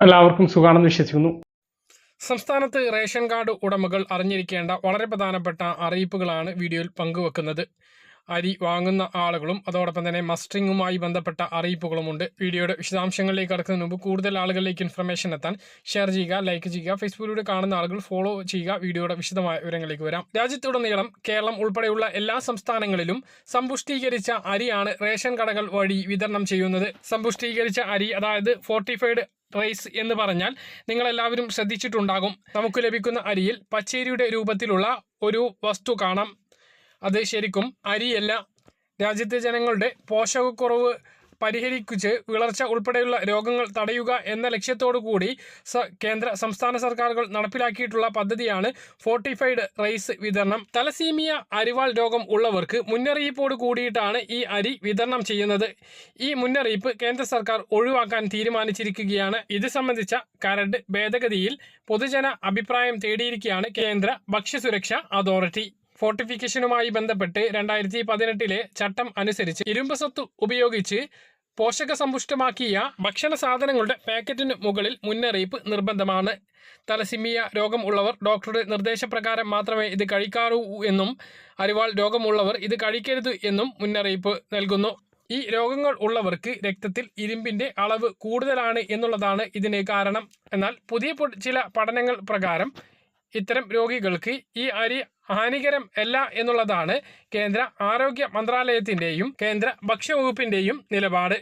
എല്ലാവർക്കും സുഖാണെന്ന് വിശ്വസിക്കുന്നു. സംസ്ഥാനത്ത് റേഷൻ കാർഡ് ഉടമകൾ അറിഞ്ഞിരിക്കേണ്ട വളരെ പ്രധാനപ്പെട്ട അറിയിപ്പുകളാണ് വീഡിയോയിൽ പങ്കുവെക്കുന്നത്. അരി വാങ്ങുന്ന ആളുകളും അതോടൊപ്പം തന്നെ മസ്റ്ററിങ്ങുമായി ബന്ധപ്പെട്ട അറിയിപ്പുകളുമുണ്ട്. വീഡിയോയുടെ വിശദാംശങ്ങളിലേക്ക് കടക്കുന്നതിന് മുമ്പ് കൂടുതൽ ആളുകളിലേക്ക് ഇൻഫർമേഷൻ എത്താൻ ഷെയർ ചെയ്യുക ലൈക്ക് ചെയ്യുക ഫേസ്ബുക്കിലൂടെ കാണുന്ന ആളുകൾ ഫോളോ ചെയ്യുക. വീഡിയോയുടെ വിശദമായ വിവരങ്ങളിലേക്ക് വരാം. രാജ്യത്തുടനീളം കേരളം ഉൾപ്പെടെയുള്ള എല്ലാ സംസ്ഥാനങ്ങളിലും സമ്പുഷ്ടീകരിച്ച അരിയാണ് റേഷൻ കടകൾ വഴി വിതരണം ചെയ്യുന്നത്. സമ്പുഷ്ടീകരിച്ച അരി അതായത് ഫോർട്ടിഫൈഡ് റൈസ് എന്ന് പറഞ്ഞാൽ നിങ്ങളെല്ലാവരും ശ്രദ്ധിച്ചിട്ടുണ്ടാകും. നമുക്ക് ലഭിക്കുന്ന അരിയിൽ പച്ചേരിയുടെ രൂപത്തിലുള്ള ഒരു വസ്തു കാണാം. അത് ശരിക്കും അരിയല്ല. രാജ്യത്തെ ജനങ്ങളുടെ പോഷകക്കുറവ് പരിഹരിച്ച് വിളർച്ച ഉൾപ്പെടെയുള്ള രോഗങ്ങൾ തടയുക എന്ന ലക്ഷ്യത്തോടു കൂടി സ കേന്ദ്ര സംസ്ഥാന സർക്കാരുകൾ നടപ്പിലാക്കിയിട്ടുള്ള പദ്ധതിയാണ് ഫോർട്ടിഫൈഡ് റൈസ് വിതരണം. തലസീമിയ അരിവാൾ രോഗം ഉള്ളവർക്ക് മുന്നറിയിപ്പോട് കൂടിയിട്ടാണ് ഈ അരി വിതരണം ചെയ്യുന്നത്. ഈ മുന്നറിയിപ്പ് കേന്ദ്ര സർക്കാർ ഒഴിവാക്കാൻ തീരുമാനിച്ചിരിക്കുകയാണ്. ഇത് സംബന്ധിച്ച കരട് ഭേദഗതിയിൽ പൊതുജന അഭിപ്രായം തേടിയിരിക്കുകയാണ് കേന്ദ്ര ഭക്ഷ്യസുരക്ഷാ അതോറിറ്റി. ഫോർട്ടിഫിക്കേഷനുമായി ബന്ധപ്പെട്ട് രണ്ടായിരത്തി പതിനെട്ടിലെ ചട്ടം അനുസരിച്ച് ഇരുമ്പ് സ്വത്ത് ഉപയോഗിച്ച് പോഷക സമ്പുഷ്ടമാക്കിയ ഭക്ഷണ സാധനങ്ങളുടെ പാക്കറ്റിന് മുകളിൽ മുന്നറിയിപ്പ് നിർബന്ധമാണ്. തലസിമിയ രോഗം ഉള്ളവർ ഡോക്ടറുടെ നിർദ്ദേശപ്രകാരം മാത്രമേ ഇത് കഴിക്കാറൂ എന്നും അരിവാൾ രോഗമുള്ളവർ ഇത് കഴിക്കരുത് എന്നും മുന്നറിയിപ്പ് നൽകുന്നു. ഈ രോഗങ്ങൾ ഉള്ളവർക്ക് രക്തത്തിൽ ഇരുമ്പിന്റെ അളവ് കൂടുതലാണ് എന്നുള്ളതാണ് ഇതിന് കാരണം. എന്നാൽ പുതിയ ചില പഠനങ്ങൾ പ്രകാരം ഇത്തരം രോഗികൾക്ക് ഈ അരി ഹാനികരം അല്ല എന്നുള്ളതാണ് കേന്ദ്ര ആരോഗ്യ മന്ത്രാലയത്തിന്റെയും കേന്ദ്ര ഭക്ഷ്യവകുപ്പിന്റെയും നിലപാട്.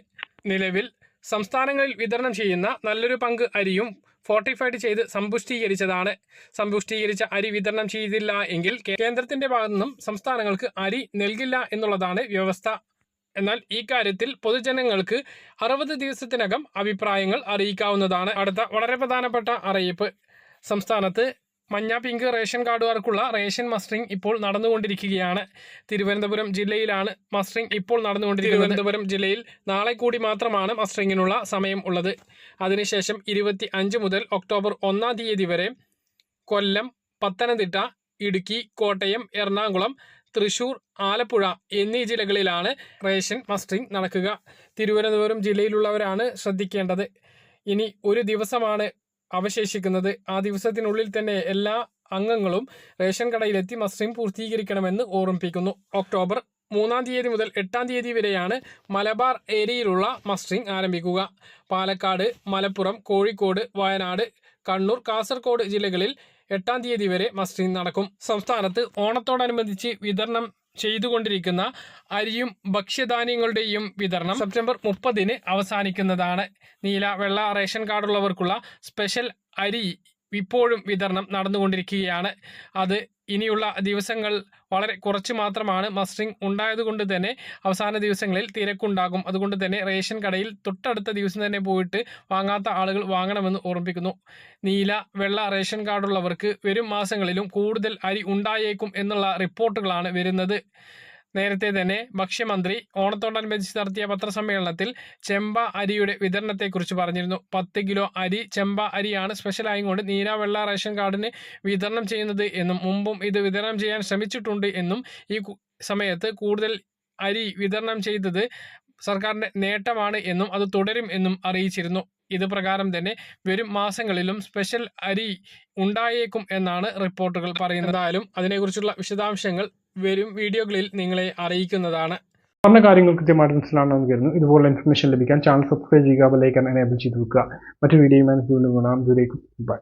നിലവിൽ സംസ്ഥാനങ്ങളിൽ വിതരണം ചെയ്യുന്ന നല്ലൊരു പങ്ക് അരിയും ഫോർട്ടിഫൈഡ് ചെയ്ത് സമ്പുഷ്ടീകരിച്ചതാണ്. സമ്പുഷ്ടീകരിച്ച അരി വിതരണം ചെയ്തില്ല എങ്കിൽ കേന്ദ്രത്തിന്റെ ഭാഗത്തു നിന്നും സംസ്ഥാനങ്ങൾക്ക് അരി നൽകില്ല എന്നുള്ളതാണ് വ്യവസ്ഥ. എന്നാൽ ഈ കാര്യത്തിൽ പൊതുജനങ്ങൾക്ക് അറുപത് ദിവസത്തിനകം അഭിപ്രായങ്ങൾ അറിയിക്കാവുന്നതാണ്. അടുത്ത വളരെ പ്രധാനപ്പെട്ട അറിയിപ്പ്. സംസ്ഥാനത്ത് മഞ്ഞ പിങ്ക് റേഷൻ കാർഡുകാർക്കുള്ള റേഷൻ മസ്റ്ററിംഗ് ഇപ്പോൾ നടന്നുകൊണ്ടിരിക്കുകയാണ്. തിരുവനന്തപുരം ജില്ലയിലാണ് മസ്റ്ററിംഗ് ഇപ്പോൾ നടന്നുകൊണ്ടിരിക്കുന്നത്. തിരുവനന്തപുരം ജില്ലയിൽ നാളെ കൂടി മാത്രമാണ് മസ്റ്ററിങ്ങിനുള്ള സമയം ഉള്ളത്. അതിനുശേഷം ഇരുപത്തി അഞ്ച് മുതൽ ഒക്ടോബർ ഒന്നാം തീയതി വരെ കൊല്ലം പത്തനംതിട്ട ഇടുക്കി കോട്ടയം എറണാകുളം തൃശൂർ ആലപ്പുഴ എന്നീ ജില്ലകളിലാണ് റേഷൻ മസ്റ്ററിംഗ് നടക്കുക. തിരുവനന്തപുരം ജില്ലയിലുള്ളവരാണ് ശ്രദ്ധിക്കേണ്ടത്. ഇനി ഒരു ദിവസമാണ് അവശേഷിക്കുന്നത്. ആ ദിവസത്തിനുള്ളിൽ തന്നെ എല്ലാ അംഗങ്ങളും റേഷൻ കടയിലെത്തി മസ്റിം പൂർത്തീകരിക്കണമെന്ന് ഓർമ്മിപ്പിക്കുന്നു. ഒക്ടോബർ മൂന്നാം തീയതി മുതൽ എട്ടാം തീയതി വരെയാണ് മലബാർ ഏരിയയിലുള്ള മസ്റ്ററിംഗ് ആരംഭിക്കുക. പാലക്കാട് മലപ്പുറം കോഴിക്കോട് വയനാട് കണ്ണൂർ കാസർഗോഡ് ജില്ലകളിൽ എട്ടാം തീയതി വരെ മസ്റ്ററിംഗ് നടക്കും. സംസ്ഥാനത്ത് ഓണത്തോടനുബന്ധിച്ച് വിതരണം ചെയ്തുകൊണ്ടിരിക്കുന്ന അരിയും ഭക്ഷ്യധാന്യങ്ങളുടെയും വിതരണം സെപ്റ്റംബർ മുപ്പതിന് അവസാനിക്കുന്നതാണ്. നീല വെള്ള റേഷൻ കാർഡുള്ളവർക്കുള്ള സ്പെഷ്യൽ അരി ഇപ്പോഴും വിതരണം നടന്നുകൊണ്ടിരിക്കുകയാണ്. അത് ഇനിയുള്ള ദിവസങ്ങൾ വളരെ കുറച്ച് മാത്രമാണ് മസ്റ്ററിംഗ് ഉണ്ടായതുകൊണ്ട് തന്നെ അവസാന ദിവസങ്ങളിൽ തിരക്കുണ്ടാകും. അതുകൊണ്ട് തന്നെ റേഷൻ കടയിൽ തൊട്ടടുത്ത ദിവസം തന്നെ പോയിട്ട് വാങ്ങാത്ത ആളുകൾ വാങ്ങണമെന്ന് ഓർമ്മിപ്പിക്കുന്നു. നീല വെള്ള റേഷൻ കാർഡുള്ളവർക്ക് വരും മാസങ്ങളിലും കൂടുതൽ അരി ഉണ്ടായേക്കും എന്നുള്ള റിപ്പോർട്ടുകളാണ് വരുന്നത്. നേരത്തെ തന്നെ ഭക്ഷ്യമന്ത്രി ഓണത്തോടനുബന്ധിച്ച് നടത്തിയ പത്രസമ്മേളനത്തിൽ ചെമ്പ അരിയുടെ വിതരണത്തെക്കുറിച്ച് പറഞ്ഞിരുന്നു. പത്ത് കിലോ അരി ചെമ്പ അരിയാണ് സ്പെഷ്യലായും കൊണ്ട് നീല വെള്ള റേഷൻ കാർഡിന് വിതരണം ചെയ്യുന്നത് എന്നും മുമ്പും ഇത് വിതരണം ചെയ്യാൻ ശ്രമിച്ചിട്ടുണ്ട് എന്നും ഈ സമയത്ത് കൂടുതൽ അരി വിതരണം ചെയ്തത് സർക്കാരിന്റെ നേട്ടമാണ് എന്നും അത് തുടരും എന്നും അറിയിച്ചിരുന്നു. ഇത് പ്രകാരം തന്നെ വരും മാസങ്ങളിലും സ്പെഷ്യൽ അരി ഉണ്ടായേക്കും എന്നാണ് റിപ്പോർട്ടുകൾ പറയുന്നത്. എന്തായാലും അതിനെക്കുറിച്ചുള്ള വിശദാംശങ്ങൾ വരും വീഡിയോകളിൽ നിങ്ങളെ അറിയിക്കുന്നതാണ്. പറഞ്ഞ കാര്യങ്ങൾ കൃത്യമായിട്ട് മനസ്സിലാണെന്ന് കരുതുന്നു. ഇതുപോലെ ഇൻഫർമേഷൻ ലഭിക്കാൻ ചാനൽ സബ്സ്ക്രൈബ് ചെയ്യുക ബെല്ലൈക്കൻ എനേബിൾ ചെയ്ത് വെക്കുക. മറ്റു വീഡിയോയുമായി കാണാം. ദൂരേക്കും ബൈ